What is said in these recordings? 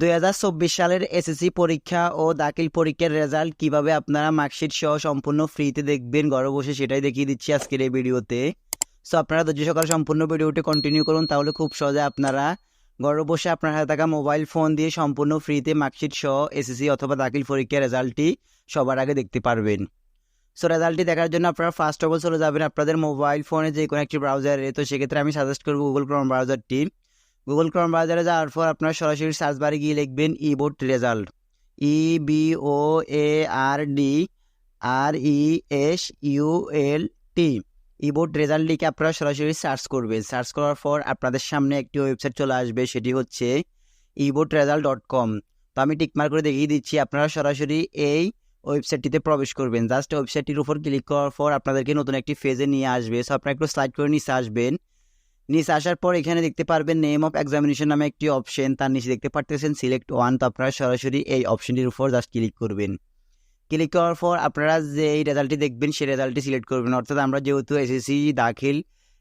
দুই হাজার চব্বিশ সালের এসএসসি পরীক্ষা ও দাখিল পরীক্ষার রেজাল্ট কীভাবে আপনারা মার্কশিট সহ সম্পূর্ণ ফ্রিতে দেখবেন? ঘরে বসে সেটাই দেখিয়ে দিচ্ছি আজকের এই ভিডিওতে। সো আপনারা ধৈর্য সকাল সম্পূর্ণ ভিডিওটি কন্টিনিউ করুন, তাহলে খুব সহজে আপনারা ঘরে বসে আপনার হাতে থাকা মোবাইল ফোন দিয়ে সম্পূর্ণ ফ্রিতে মার্কশিট সহ এসএসসি অথবা দাখিল পরীক্ষার রেজাল্টটি সবার আগে দেখতে পারবেন। সো রেজাল্টটি দেখার জন্য আপনারা ফার্স্ট অফ অল চলে যাবেন আপনাদের মোবাইল ফোনে যে কোনো একটি ব্রাউজারে তো সেক্ষেত্রে আমি সাজেস্ট করব গুগল ক্রোম ব্রাউজারটি গুগল ক্রম ব্রাউজারে যাওয়ার পর আপনার সরাসরি সার্চ বারে গিয়ে লিখবেন e board result E B O A R D R E S U L T e board result লিখে আপনারা সরাসরি সার্চ করবেন। সার্চ করার পর আপনাদের সামনে একটি ওয়েবসাইট চলে আসবে, সেটি হচ্ছে ইবোর্ড রেজাল্ট ডট কম তো আমি টিকমার করে দেখিয়ে দিচ্ছি, আপনারা সরাসরি এই ওয়েবসাইটটিতে প্রবেশ করবেন। জাস্ট ওয়েবসাইটটির উপর ক্লিক করার পর আপনাদেরকে নতুন একটি ফেজে নিয়ে আসবে। সো আপনারা একটু স্লাইড করে নিচে আসবেন। নিচে আসার পর এখানে দেখতে পারবেন নেম অফ এক্সামিনেশন নামে একটি অপশন তার নিচে দেখতে পারতেছেন সিলেক্ট ওয়ান তো আপনারা সরাসরি এই অপশনটির উপর জাস্ট ক্লিক করবেন। ক্লিক করার পর আপনারা যে এই রেজাল্টটি দেখবেন, সেই রেজাল্টটি সিলেক্ট করবেন। অর্থাৎ আমরা যেহেতু এসএসসি দাখিল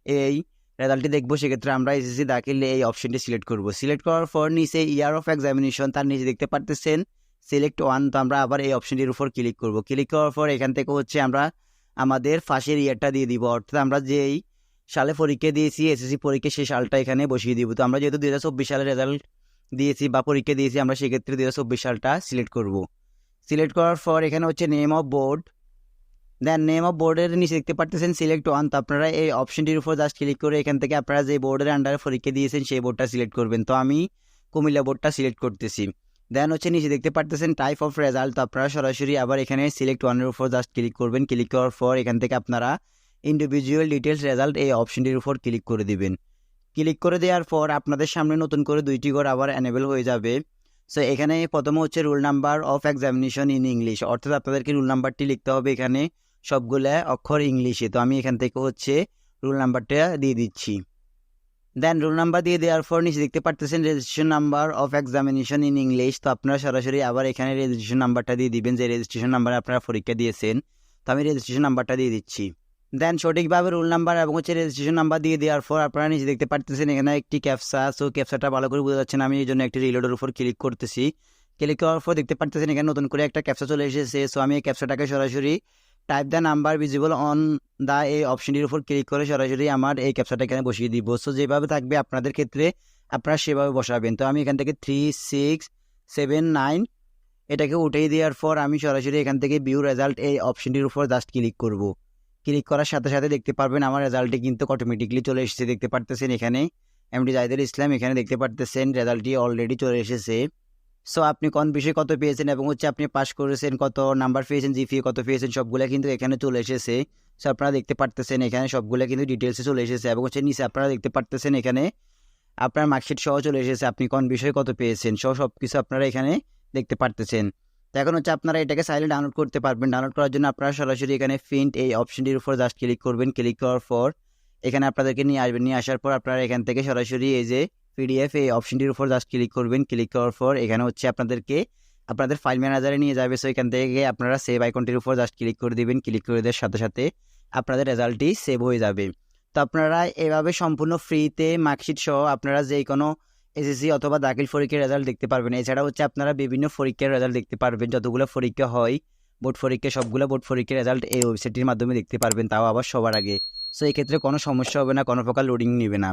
এই রেজাল্টটি দেখব, সেক্ষেত্রে আমরা এসএসসি দাখিল এই অপশনটি সিলেক্ট করব। সিলেক্ট করার পর নিচে ইয়ার অফ এক্সামিনেশন তার নিচে দেখতে পারতেছেন সিলেক্ট ওয়ান তো আমরা আবার এই অপশনটির উপর ক্লিক করব। ক্লিক করার পর এখান থেকে হচ্ছে আমরা আমাদের ফাঁসের ইয়ারটা দিয়ে দিব। অর্থাৎ আমরা যেই সালে পরীক্ষা দিয়েছি এসএসসি পরীক্ষা সেই সালটা এখানে বসিয়ে দিব। তো আমরা যেহেতু দু হাজার চব্বিশ সালের রেজাল্ট দিয়েছি বা পরীক্ষা দিয়েছি, আমরা সেক্ষেত্রে দু হাজার চব্বিশ সালটা সিলেক্ট করব। সিলেক্ট করার পর এখানে হচ্ছে name of board then name of বোর্ডের নিচে দেখতে পারতেছেন সিলেক্ট ওয়ান তো আপনারা এই অপশনটির উপর জাস্ট ক্লিক করে এখান থেকে আপনারা যে বোর্ডের আন্ডারে পরীক্ষা দিয়েছেন, সেই বোর্ডটা সিলেক্ট করবেন। তো আমি কুমিল্লা বোর্ডটা সিলেক্ট করতেছি। দেন হচ্ছে নিচে দেখতে পারতেছেন টাইপ অফ রেজাল্ট তো আপনারা সরাসরি আবার এখানে সিলেক্ট ওয়ানের উপর জাস্ট ক্লিক করবেন। ক্লিক করার পর এখান থেকে আপনারা ইন্ডিভিজুয়াল ডিটেলস রেজাল্ট এই অপশনটির উপর ক্লিক করে দিবেন। ক্লিক করে দেওয়ার পর আপনাদের সামনে নতুন করে দুইটি ঘর আবার অ্যানেবল হয়ে যাবে। সো এখানে প্রথমে হচ্ছে rule number of examination in English অর্থাৎ আপনাদেরকে রুল নাম্বারটি লিখতে হবে এখানে সবগুলো অক্ষর ইংলিশে। তো আমি এখান থেকে হচ্ছে রুল নাম্বারটা দিয়ে দিচ্ছি। দেন রোল নাম্বার দিয়ে দেওয়ার পর নিচে দেখতে পারতেছেন registration number of examination in English তো আপনারা সরাসরি আবার এখানে রেজিস্ট্রেশন নাম্বারটা দিয়ে দিবেন। যে রেজিস্ট্রেশন নাম্বারে আপনারা পরীক্ষা দিয়েছেন, তো আমি রেজিস্ট্রেশন নাম্বারটা দিয়ে দিচ্ছি। দেন সঠিকভাবে রোল নাম্বার এবং হচ্ছে রেজিস্ট্রেশন নাম্বার দিয়ে দেওয়ার পর আপনারা নিজে দেখতে পারতেছেন এখানে একটি ক্যাপসা সো ক্যাপসাটা ভালো করে বোঝা যাচ্ছে না। আমি এই জন্য একটি রিলোডের উপর ক্লিক করতেছি। ক্লিক করার পর দেখতে পারতেছেন এখানে নতুন করে একটা ক্যাপসা চলে এসেছে সো আমি এই ক্যাপসাটাকে সরাসরি type the number visible on the এই অপশনটির উপর ক্লিক করে সরাসরি আমার এই ক্যাপসাটা এখানে বসিয়ে দিব। সো যেভাবে থাকবে আপনাদের ক্ষেত্রে আপনারা সেভাবে বসাবেন। তো আমি এখান থেকে থ্রি সিক্স সেভেন নাইন এটাকে উঠিয়ে দেওয়ার পর আমি সরাসরি এখান থেকে ভিউ রেজাল্ট এই অপশনটির উপর জাস্ট ক্লিক করব। ক্লিক করার সাথে সাথে দেখতে পারবেন আমার রেজাল্টটি কিন্তু অটোমেটিকলি চলে এসেছে। দেখতে পারতেছেন এখানে এমডি জাহিদুল ইসলাম, এখানে দেখতে পারতেছেন রেজাল্টটি অলরেডি চলে এসেছে। সো আপনি কোন বিষয়ে কত পেয়েছেন এবং হচ্ছে আপনি পাস করেছেন, কত নাম্বার পেয়েছেন জিপিএ কত পেয়েছেন, সবগুলো কিন্তু এখানে চলে এসেছে। সো আপনারা দেখতে পারতেছেন এখানে সবগুলো কিন্তু ডিটেলসে চলে এসেছে এবং হচ্ছে নিচে আপনারা দেখতে পারতেছেন এখানে আপনার মার্কশিট সহ চলে এসেছে। আপনি কোন বিষয়ে কত পেয়েছেন, সহ সব কিছু আপনারা এখানে দেখতে পারতেছেন। তো এখন হচ্ছে আপনারা এটাকে সাইলে ডাউনলোড করতে পারবেন। ডাউনলোড করার জন্য আপনারা সরাসরি এখানে ফিন্ট এই অপশনটির উপর জাস্ট ক্লিক করবেন। ক্লিক করার পর এখানে আপনাদেরকে নিয়ে আসবেন। নিয়ে আসার পর আপনারা এখান থেকে সরাসরি এই যে পিডিএফ এই অপশনটির উপর জাস্ট ক্লিক করবেন। ক্লিক করার পর এখানে হচ্ছে আপনাদেরকে আপনাদের ফাইল ম্যানেজারে নিয়ে যাবে। সো এখান থেকে আপনারা সেভ আইকনটির উপর জাস্ট ক্লিক করে দিবেন। ক্লিক করে দেওয়ার সাথে সাথে আপনাদের রেজাল্টটি সেভ হয়ে যাবে। তো আপনারা এভাবে সম্পূর্ণ ফ্রিতে মার্কশিট সহ আপনারা যে কোনো এসএসসি অথবা দাখিল পরীক্ষার রেজাল্ট দেখতে পারবেন। এছাড়া হচ্ছে আপনারা বিভিন্ন পরীক্ষার রেজাল্ট দেখতে পারবেন। যতগুলো পরীক্ষা হয়, বোর্ড পরীক্ষা, সবগুলো বোর্ড পরীক্ষার রেজাল্ট এই ওয়েবসাইটটির মাধ্যমে দেখতে পারবেন, তাও আবার সবার আগে। সো এক্ষেত্রে ক্ষেত্রে কোনো সমস্যা হবে না, কোনো প্রকার লোডিং নেবে না।